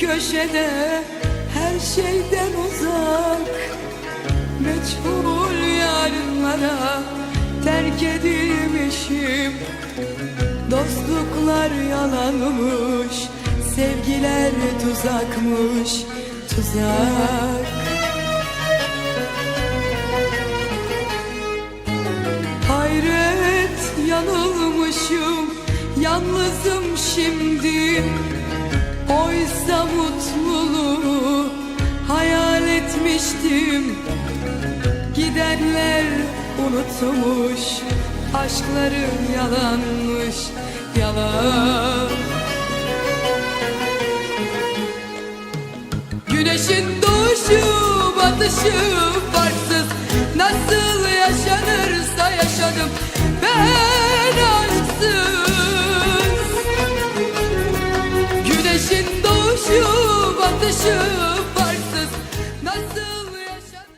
köşede her şeyden uzak. Meçhul yarınlara terk edilmişim. Dostluklar yalanmış Sevgiler tuzakmış Tuzak. Hayret yanılmışım Yalnızım şimdi Oysa mutluluğu Hayal etmiştim. Gidenler unutmuş Aşklarım yalanmış Yalan. Güneşin doğuşu batışı doğuşu batışı